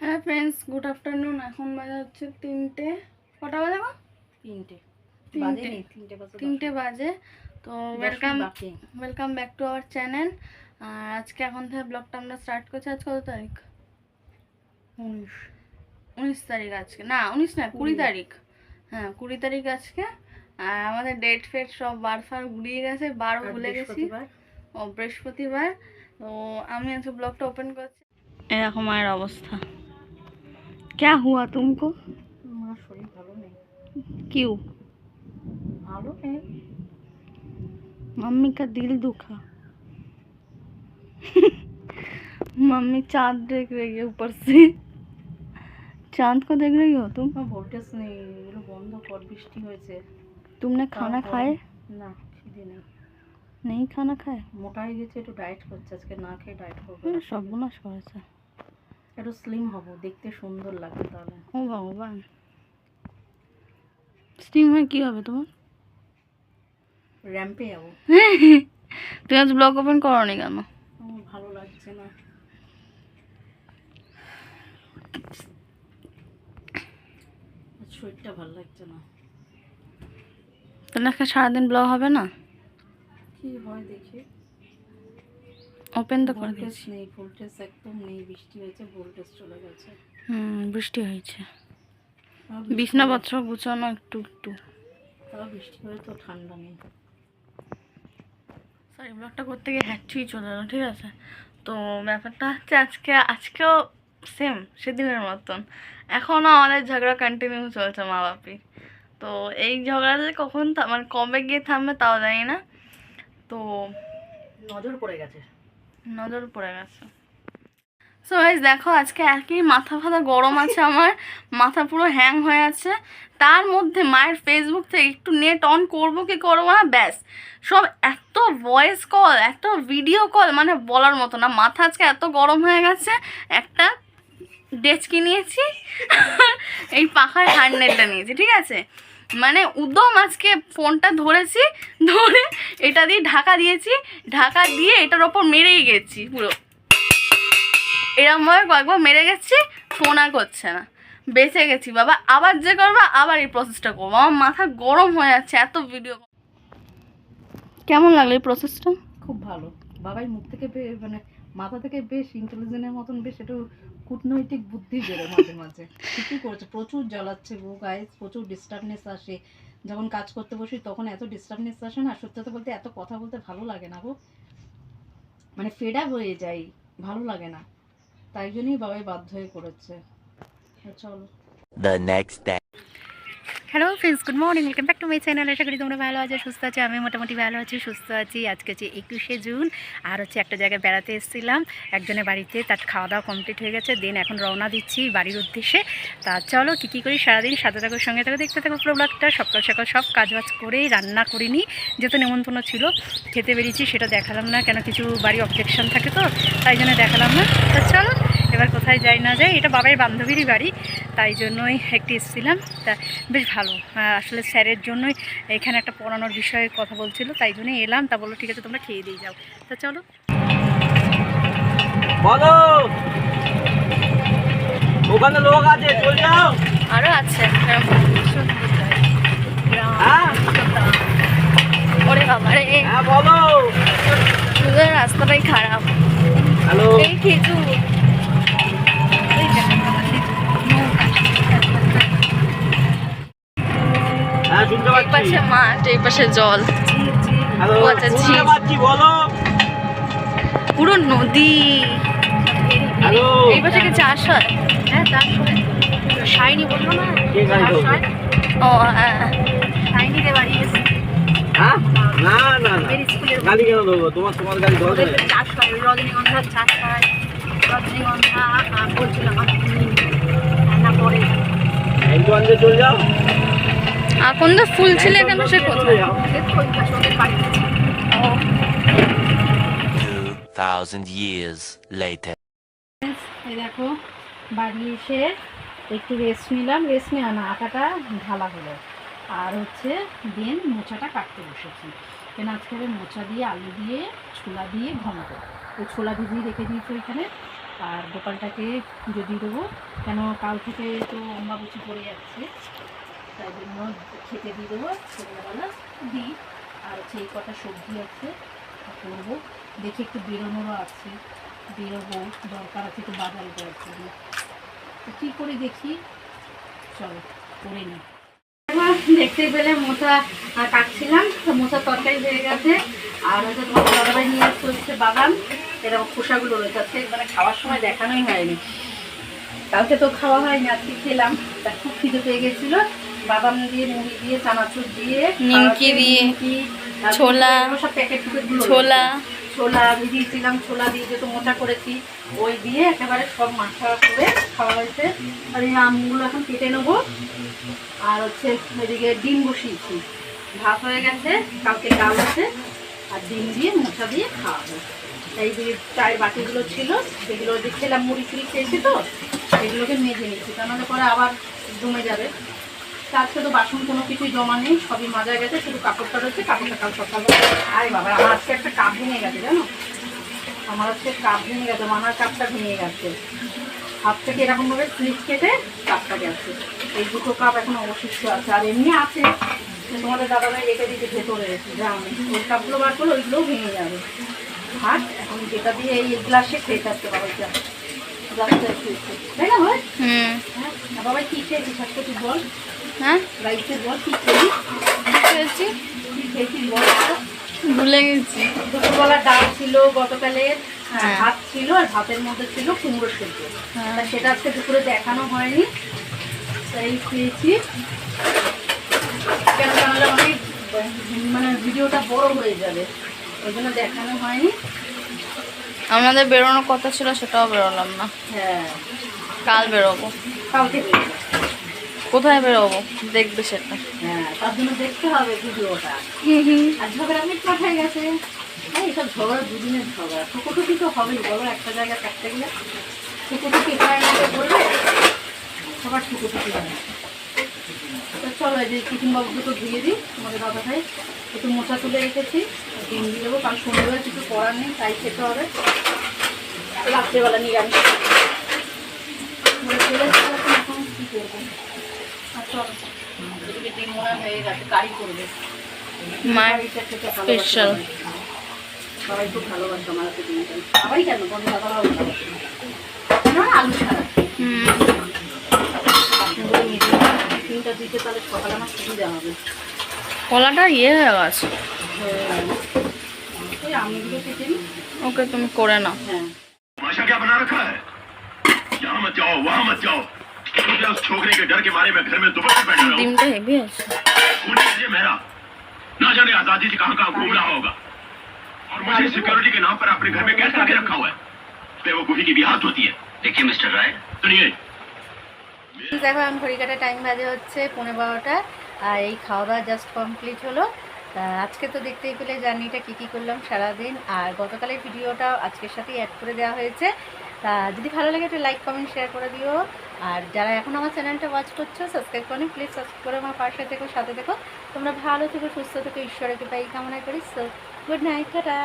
হ্যাঁ friends good afternoon এখন বাজে হচ্ছে তিনটে। কটা বাজে গো? তিনটে। তিনটে। বাজে নেই তিনটে বাজে। তো welcome welcome back to our channel আর আজকে এখন থেকে ব্লগটা আমরা স্টার্ট করছি। আজ কত তারিখ? উনিশ। উনিশ তারিখ আজকে। না উনিশ না কুড়ি। তারিখ। হ্যাঁ কুড়ি তারিখ আজকে। আর আমাদের ডেট ফেট সব বার ফার গুলিয়ে গেছে বারও ভুলে গেছি। ও বৃহস্পতিবার। তো আমি আজকে ব্লগটা ওপেন করছি। এরকম মায়ের অবস্থা। ক্যা হুয়া তুমকো আমার শরীর ভালো নেই কিউ ভালো নেই मम्मी का दिल दुखा मम्मी चांद देख रही है ऊपर से चांद को देख रही हो तुम আমার ভোল্টেজ নেই এগুলো বন্ধ কর বৃষ্টি হয়েছে तुमने खाना তারপর- खाए না খিদে নেই नहीं खाना खाए মোটা হয়ে গেছে একটু ডায়েট করছে আজকে না খেয়ে ডায়েট করবো হ্যাঁ, সর্বনাশ করেছে একটু স্লিম হব দেখতে সুন্দর লাগবে তাহলে। ও ভগবান স্টিম হয়ে কি হবে তোমার? র্যাম্পে যাব। তুমি আজ ব্লগ ওপেন করো নি কেন? আমার ভালো লাগছে না। শরীরটা ভালো লাগছে না। তাহলে সারাদিন ব্লগ হবে না? কি হয় দেখি। ওপেন তো করে দিয়েছি নেই ভোল্টেজ একদম নেই বৃষ্টি হয়েছে ভোল্টেজ চলে গেছে। হুম বৃষ্টি হয়েছে। বিছনাপত্র গুছানো একটু একটু। তাও বৃষ্টি হয়ে তো ঠান্ডা নেই। সরি ব্লগটা করতে গিয়ে হ্যাচুই চলে গেলো ঠিক আছে? তো ব্যাপারটা হচ্ছে আজকে আজকেও সেম সেদিনের মতন। এখনও আমাদের ঝগড়া কন্টিনিউ চলছে মা বাপির তো এই ঝগড়াটা যে কখন মানে কবে গিয়ে থামবে তাও জানি না। তো নজর পড়ে গেছে। নজর পড়ে গেছে। সো গাইজ দেখো আজকে একই মাথা ফাথা গরম আছে আমার, মাথা পুরো হ্যাং হয়ে আছে। তার মধ্যে মায়ের ফেসবুক থেকে একটু নেট অন করব কি করব না, ব্যাস। সব এত ভয়েস কল এত ভিডিও কল মানে বলার মতো না। মাথা আজকে এত গরম হয়ে গেছে, একটা ডেচকি নিয়েছি, এই পাখার হ্যান্ডেলটা নিয়েছি, ঠিক আছে? মানে উদম আজকে ফোনটা ধরেছি, ধরে এটা দিয়ে ঢাকা দিয়েছি, ঢাকা দিয়ে এটার ওপর মেরেই গেছি পুরো। এরমভাবে কয়েকবার মেরে গেছি, ফোন আর করছে না। বেঁচে গেছি বাবা, আবার যে করব, আবার এই প্রসেসটা করব। আমার মাথা গরম হয়ে যাচ্ছে, এত ভিডিও কেমন লাগল এই প্রসেসটা খুব ভালো। বাবাই মুখ থেকে মানে মাথা থেকে বেশ ইন্টেলিজেন্টের মতন বেশ একটু কূটনৈতিক বুদ্ধি বেরো মাঝে মাঝে। ঠিকই করেছে, প্রচুর জ্বালাচ্ছে গো গায়ে প্রচুর ডিস্টার্বনেস আসে। যখন কাজ করতে বসি তখন এত ডিস্টার্বনেস আসে না, সত্যি কথা বলতে এত কথা বলতে ভালো লাগে না গো। মানে ফেড হয়ে যাই, ভালো লাগে না। তাই জন্যই বাবাই বাধ্য হয়ে করেছে। চলো। Next day. Hello friends good morning welcome back to my channel আশা করি তোমরা ভালো আছো, সুস্থ আছো আমি মোটামুটি ভালো আছি, সুস্থ আছি। আজকে হচ্ছে একুশে জুন, আর হচ্ছে একটা জায়গায় বেড়াতে এসেছিলাম। একজনের বাড়িতে তার খাওয়া দাওয়া কমপ্লিট হয়ে গেছে দেন এখন রওনা দিচ্ছি বাড়ির উদ্দেশ্যে। তা চলো কী কী করি সারাদিন সাথে থাকো, সঙ্গে থাকো, দেখতে থাকো পুরো ব্লগটা সকাল সকাল সব কাজবাজ করেই রান্না করিনি যেহেতু নেমন্তন্ন ছিল, খেতে বেরিয়েছি, সেটা দেখালাম না, কেন কিছু বাড়ি অবজেকশন থাকে তো, তাই জন্য দেখালাম না। তা চলো এবার কোথায় যাই না যাই এটা বাবার বান্ধবীরই বাড়ি তাই জন্যই একটি এসেছিলাম। তা বেশ ভালো। আসলে স্যারের জন্যই এখানে একটা পড়ানোর বিষয়ে কথা বলছিল তাই জন্যই এলাম। তা বলল ঠিক আছে তোমরা খেয়ে দিয়ে যাও। তা চলো। বলো! ওখানে লোক আছে চল যাও। আরও আছে। হ্যাঁ ওরে বাবা রে। হ্যাঁ বলো। রাস্তাটাই খারাপ। হ্যালো। এই খেজুর হ্যাঁ শুনতে এই পাশে মাঠ এই পাশে জল। আচ্ছা, পুরো নদী। এই পাশে কি চাষ হয়? হ্যাঁ শাইনি বলল না? কে গাড়ি ধরবে ও হ্যাঁ শাইনিতে বাড়ি গেছে হ্যাঁ? না না কেন তোমার তোমার গাড়ি ধরবে ওদের তো চাষ হয় চাষ হয়। রজনীগন্ধা আর বলছিলাম রান্না করে। একটু চল যাও। এখন তো ফুল ছিল কেন সে কোথায়? 2,000 years later. এই দেখো বাড়ি এসে একটু রেস্ট নিলাম রেস্ট নেওয়া না আটাটা ঢালা হলো। আর হচ্ছে দেন মোচাটা কাটতে বসেছি। কেন আজকে মোচা দিয়ে আলু দিয়ে ছোলা দিয়ে ঘন্ট ওই ছোলা ভিজিয়ে রেখে দিয়েছি ওইখানে। আর গোপালটাকে পুজো দিয়ে দেবো। কেন কাল থেকে তো অম্বাবুচি পড়ে যাচ্ছে। তাই জন্য খেতে দিয়ে দেবো সন্ধ্যাবেলা দিই। আর হচ্ছে এই কটা সবজি আছে করব। দেখি একটু বেরোনোরও আছে, বেরোবো, দরকার আছে একটু বাজারে যাওয়ার জন্য। তো কী করে দেখি? চলো, করে নিই। দেখতে পেলে মোচা কাটছিলাম, তো মোচার তরকারি হয়ে গেছে। আর হচ্ছে তোমার দাদাভাই নিয়ে আসতে বাদাম। এরকম খোসাগুলো রয়েছে, আজকে মানে খাওয়ার সময় দেখানোই হয়নি। কালকে তো খাওয়া হয়নি, আজকে খেলাম। তা খুব খিদে পেয়ে গেছিল। বাদাম দিয়ে মুড়ি দিয়ে চানাচুর দিয়ে নিমকি দিয়ে, ছোলা, সব প্যাকেট ছোলা। ছোলা ভিজিয়েছিলাম ছোলা দিয়ে যেহেতু মোটা করেছি ওই দিয়ে একেবারে সব মাখা করে খাওয়া হয়েছে। আর এই আমগুলো এখন কেটে নেব। আর হচ্ছে এদিকে ডিম বসিয়েছি। ভাত হয়ে গেছে কালকে ডাল আছে আর ডিম দিয়ে মোচা দিয়ে খাওয়াবো। এই যে চায়ের বাটিগুলো ছিল সেগুলো যে খেলাম মুড়ি টুড়ি খেয়েছি তো সেগুলোকে মেজে নিচ্ছি। তা নাহলে পরে আবার জমে যাবে। আজকে তো বাসন কোনো কিছুই জমা নেই, সবই মাজা গেছে, শুধু কাপড়টা রয়েছে কাপড়টা কাল সকালে আরে বাবা, আমার আজকে একটা কাপ ভেঙে গেছে, জানো? আমার আজকে কাপ ভেঙে গেছে মানার কাপটা ভেঙে গেছে। হাত থেকে এরকমভাবে স্লিপ কেটে কাপটা গেছে। এই দুটো কাপ এখন অবশিষ্ট আছে, আর এমনি আছে। তোমাদের দাদাভাই রেখে দিতে ভেতরে গ্রামে ওই কাপগুলো বার করলে ওইগুলোও ভেঙে যাবে। হাট এখন যেটা দিয়ে এই গ্লাসে খেয়ে থাকতে পারো হ্যাঁ বল। হ্যাঁ? বল ভুলে গেছি। দুপুরবেলা ডাল ছিল গতকালে আহ, হ্যাঁ। ভাত ছিল আর ভাতের মধ্যে ছিল কুমড়ো সেদ্ধ হ্যাঁ। সেটা আজকে দুপুরে দেখানো হয়নি। তাই খেয়েছি। কেন অনেক মানে ভিডিওটা বড় হয়ে যাবে। ওই জন্য দেখানো হয়নি। আমাদের বেরোনোর কথা ছিল সেটাও বেরোলাম না। হ্যাঁ। কাল বেরোবো। কালকে। কোথায় বেরোবো? দেখবে সেটা। হ্যাঁ তার জন্য দেখতে হবে ভিডিওটা। আর ঝগড়া মিট পাঠায় গেছে। হ্যাঁ ঝগড়া দুদিনের ঝগড়া। তো হবেই বলো একটা জায়গায় থাকতে গেলে। ঠুকোটুকি হয় না বলবে সবার হয় চলো এই যে টিফিন বাবু দুটো ধুয়ে দিই তোমাদের দাদা ভাই একটু মোচা তুলে রেখেছি ডিম দিয়ে দেবো কারণ সন্ধ্যেবেলা কিছু করার নেই তাই খেতে হবে। রাত্রেবেলা নিরামিষ। চলে এখন এখন কী করব আর ডিম মনে হয়ে গেছে কারি করবে মায়ের খেতে সবাই। খুব ভালোবাসে আমার হাতে ডিমটা। সবাই কেন? ভালোবাসে। কেন? আলু ছাড়া। হুম। দিতে তাহলে সকালে আমার সুবিধা হবে? কলাটা ইয়ে হয়ে গেছে হ্যাঁ। ওই আমগুলো কেটে নিই ওকে তুমি করে নাও হ্যাঁ तमाशा क्या बना रखा है यहाँ मत जाओ वहाँ मत जाओ क्या उस छोकरे के डर के मारे मैं घर में दुपट्टे पहन रहा हूँ ডিমটা হেভি আছে खून कीजिए मेरा ना जाने आजादी से कहाँ कहाँ घूम रहा होगा और मुझे सिक्योरिटी के नाम पर अपने घर में कैद करके रखा हुआ है बेवकूफी की भी हाथ होती है देखिए मिस्टर राय सुनिए দেখো এখন ঘড়ি কাটা টাইম বাজে হচ্ছে পনেরো বারোটা আর এই খাওয়া দাওয়া জাস্ট কমপ্লিট হলো আজকে তো দেখতেই পেলে জার্নিটা কী কী করলাম সারাদিন। আর গতকালের ভিডিওটা আজকের সাথেই অ্যাড করে দেওয়া হয়েছে। তা যদি ভালো লাগে একটু লাইক কমেন্ট শেয়ার করে দিও। আর যারা এখন আমার চ্যানেলটা ওয়াচ করছ সাবস্ক্রাইব করেন প্লিজ সাবস্ক্রাইব করে আমার পাশে থেকো, সাথে থেকো। তোমরা ভালো থেকো, সুস্থ থেকো, ঈশ্বরের কৃপাই কামনা করি। So good night tata.